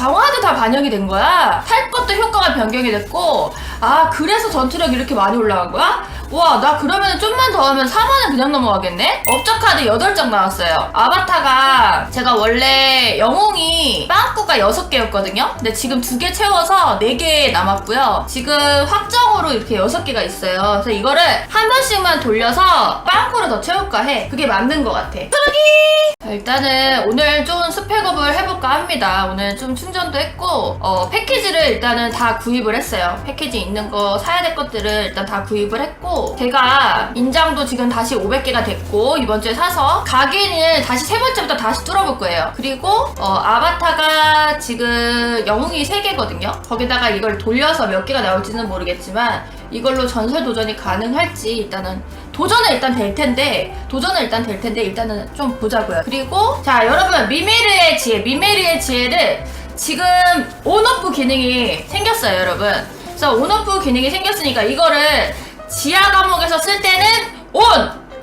강화도 다 반영이 된 거야. 탈 것도 효과가 변경이 됐고, 아, 그래서 전투력이 이렇게 많이 올라간 거야? 와, 나 그러면 좀만 더 하면 4만은 그냥 넘어가겠네? 업적 카드 8장 나왔어요. 아바타가 제가 원래 영웅이 빵꾸가 6개였거든요? 근데 지금 2개 채워서 4개 남았고요. 지금 확정으로 이렇게 6개가 있어요. 그래서 이거를 한 번씩만 돌려서 빵꾸를 더 채울까 해. 그게 맞는 것 같아. 자, 일단은 오늘 좀 스펙업을 해볼까 합니다. 오늘 좀 충전도 했고, 어, 패키지를 일단은 다 구입을 했어요. 패키지 있는 거 사야 될 것들을 일단 다 구입을 했고, 제가 인장도 지금 다시 500개가 됐고, 이번 주에 사서 가게는 다시 세 번째부터 다시 뚫어볼 거예요. 그리고, 어, 아바타가 지금 영웅이 3개거든요. 거기다가 이걸 돌려서 몇 개가 나올지는 모르겠지만, 이걸로 전설 도전이 가능할지 일단은 도전은 일단 될 텐데 도전은 일단 될 텐데 일단은 좀 보자고요. 그리고 자 여러분 미메르의 지혜 미메르의 지혜를 지금 온오프 기능이 생겼어요, 여러분. 그래서 온오프 기능이 생겼으니까 이거를 지하 과목에서 쓸 때는 온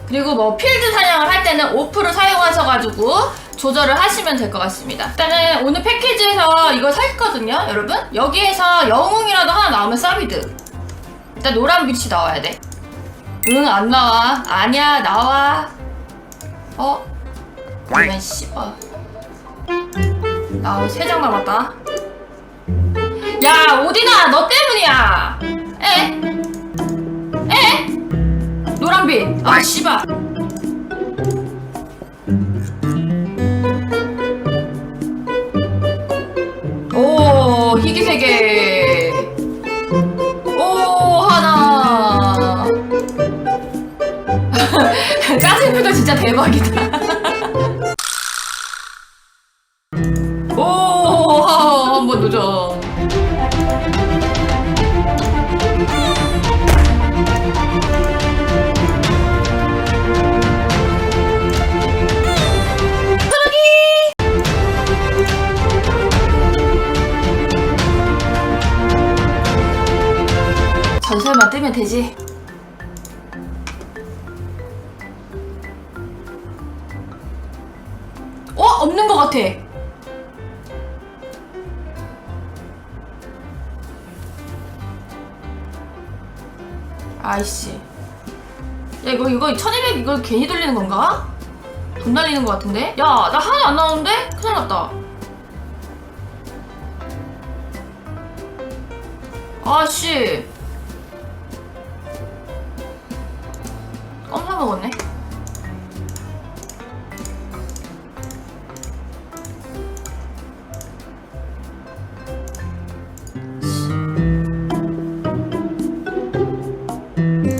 그리고 뭐 필드 사냥을 할 때는 오프를 사용하셔가지고 조절을 하시면 될 것 같습니다. 일단은 오늘 패키지에서 이거 샀거든요, 여러분. 여기에서 영웅이라도 하나 나오면 사비드. 일단 노란 빛이 나와야 돼. 응, 안 나와. 아니야, 나와. 어? 이런 씨발. 나 세 장 남았다. 야, 오디나, 너 때문이야. 아, 씨발. 오, 희귀 세계. 오, 하나. 짜증표도 진짜 대박이다. 어? 없는 것 같아. 아이씨. 야, 이거, 이거 1200 이거 괜히 돌리는 건가? 돈 날리는 것 같은데? 야, 나 하나 안 나오는데? 큰일 났다. 아씨. 껌사 먹었네.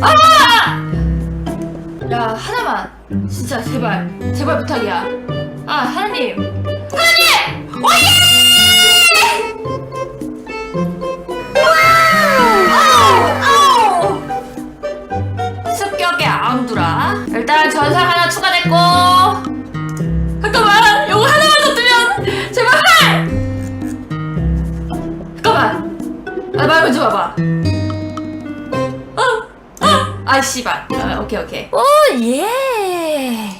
아! 야 하나만 진짜 제발 제발 부탁이야. 아 하나님 하나님 오예! 아, 씨발. 아, 오케이, 오케이. 오, 예.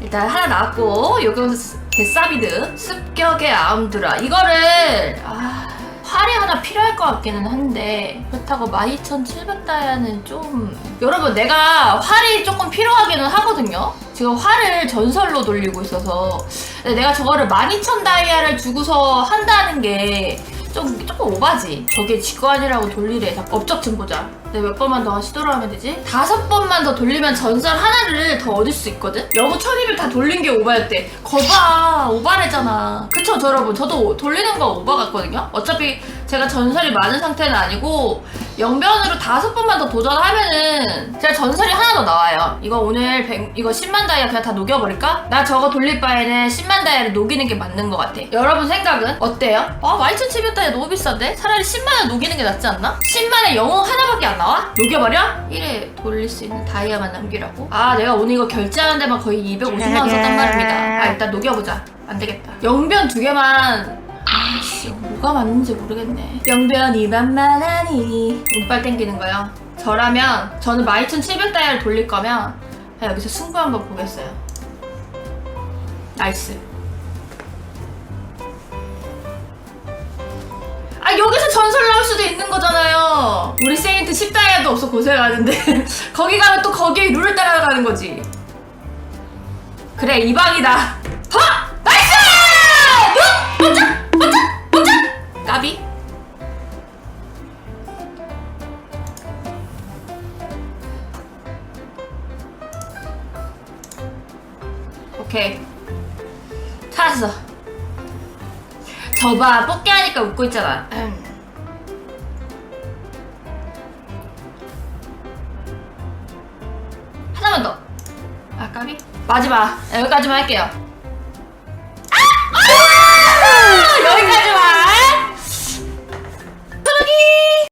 일단 하나 나왔고, 요거 개사비드 습격의 암두라. 이거를 아. 활이 하나 필요할 것 같기는 한데 그렇다고 12,700다이아는 좀 여러분 내가 활이 조금 필요하기는 하거든요 지금 활을 전설로 돌리고 있어서 내가 저거를 12,000다이아를 주고서 한다는 게 좀 조금 오바지 저게 직관이라고 돌리래 자, 업적 좀 보자 내가 몇 번만 더 시도를 하면 되지? 다섯 번만 더 돌리면 전설 하나를 더 얻을 수 있거든? 영우 천이를 다 돌린 게 오바였대 거봐 오바래잖아 그쵸 저 여러분 저도 돌리는 거 오바 같거든요? 어차피 제가 전설이 많은 상태는 아니고 영변으로 다섯 번만 더 도전하면은 제가 전설이 하나 더 나와요 이거 오늘 100, 이거 10만 다이아 그냥 다 녹여버릴까? 나 저거 돌릴 바에는 10만 다이아를 녹이는 게 맞는 것 같아 여러분 생각은 어때요? 아 12,700 다이아 너무 비싼데? 차라리 10만원 녹이는 게 낫지 않나? 10만에 영웅 하나밖에 안 나와? 녹여버려? 1에 돌릴 수 있는 다이아만 남기라고? 아 내가 오늘 이거 결제하는 데만 거의 250만원 썼단 말입니다. 아 일단 녹여보자. 안 되겠다. 영변 두 개만. 아씨 뭐가 맞는지 모르겠네. 영변이 만만하니. 운빨 땡기는 거요? 저라면 저는 12,700다이아를 돌릴 거면 여기서 승부 한번 보겠어요. 나이스. 아 여기서 전설 나올 수도 있는 거잖아요 우리 세인트 10다이아도 없어 고생하는데 거기 가면 또 거기에 룰을 따라가는 거지 그래 이 방이다 하! 나이스! 눈! 번쩍! 번쩍! 번쩍! 까비 오케이 찾았어 저봐 뽑기 하니까 웃고 있잖아 까비 마지막 여기까지만 할게요 아! 아! 여기까지만 저기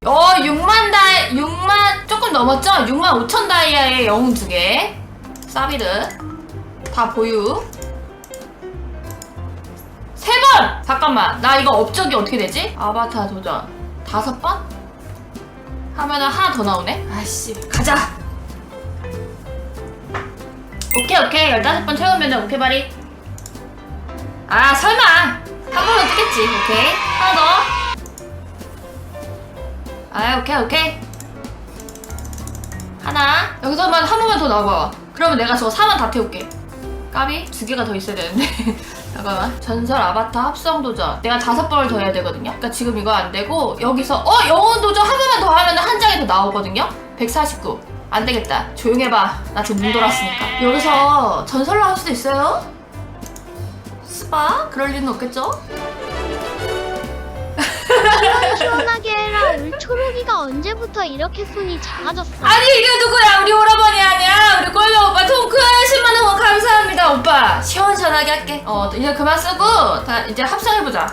어 6만 다이 6만 조금 넘었죠? 6만 5천 다이아의 영웅 두 개 사비드 다 보유 세 번! 잠깐만 나 이거 업적이 어떻게 되지? 아바타 도전 다섯 번? 하면은 하나 더 나오네? 아씨 가자 오케이 오케이. 15번 채우면은 오케이 바리 아 설마. 한 번은 뜨겠지? 오케이. 하나 더아 오케이 오케이. 하나. 여기서만 한 번만 더 나와 그러면 내가 저거 4만 다 태울게. 까비? 두 개가 더 있어야 되는데. 잠깐만. 전설 아바타 합성 도전. 내가 다섯 번을 더 해야 되거든요. 그러니까 지금 이거 안 되고 여기서 어 영혼 도전 한 번만 더 하면 한 장이 더 나오거든요? 149 안 되겠다. 조용히 해봐. 나 지금 눈 돌았으니까. 여기서 전설 나올 수도 있어요? 스파? 그럴 리는 없겠죠? 시원하게 해라. 우리 초록이가 언제부터 이렇게 손이 작아졌어? 아니 이게 누구야? 우리 오라버니 아니야? 우리 꼴로 오빠 통크 10만원 원 감사합니다 오빠. 시원시원하게 할게. 어 이제 그만 쓰고 다 이제 합성해보자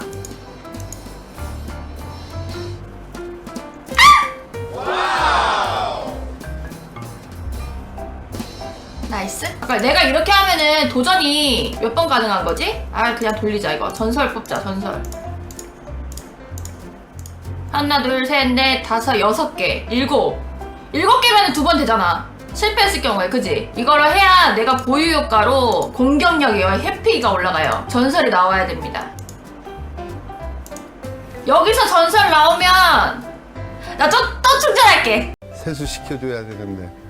나이스? 아까 내가 이렇게 하면은 도전이 몇 번 가능한 거지? 아 그냥 돌리자 이거. 전설 뽑자 전설. 하나 둘 셋 넷 다섯 여섯 개. 일곱. 일곱 개면 두 번 되잖아. 실패했을 경우에 그지? 이거를 해야 내가 보유 효과로 공격력이요 해피가 올라가요. 전설이 나와야 됩니다. 여기서 전설 나오면 나 또 또 충전할게. 세수 시켜줘야 되는데.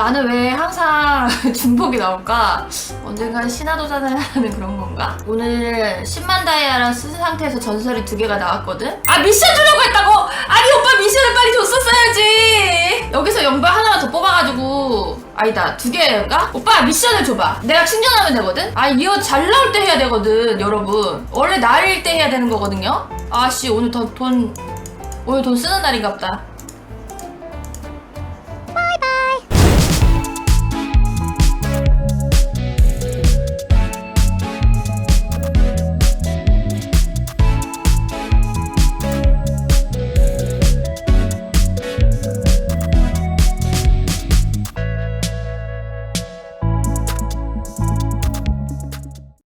나는 왜 항상 중복이 나올까? 언젠간 신화도전을 하는 그런 건가? 오늘 10만 다이아를 쓴 상태에서 전설이 두 개가 나왔거든? 아 미션 주려고 했다고! 아니 오빠 미션을 빨리 줬었어야지! 여기서 영벌 하나만 더 뽑아가지고 아니다 두 개인가? 오빠 미션을 줘봐 내가 충전하면 되거든? 아 이거 잘 나올 때 해야 되거든 여러분 원래 날일 때 해야 되는 거거든요? 아씨 오늘 더 돈 오늘 돈 쓰는 날인가 보다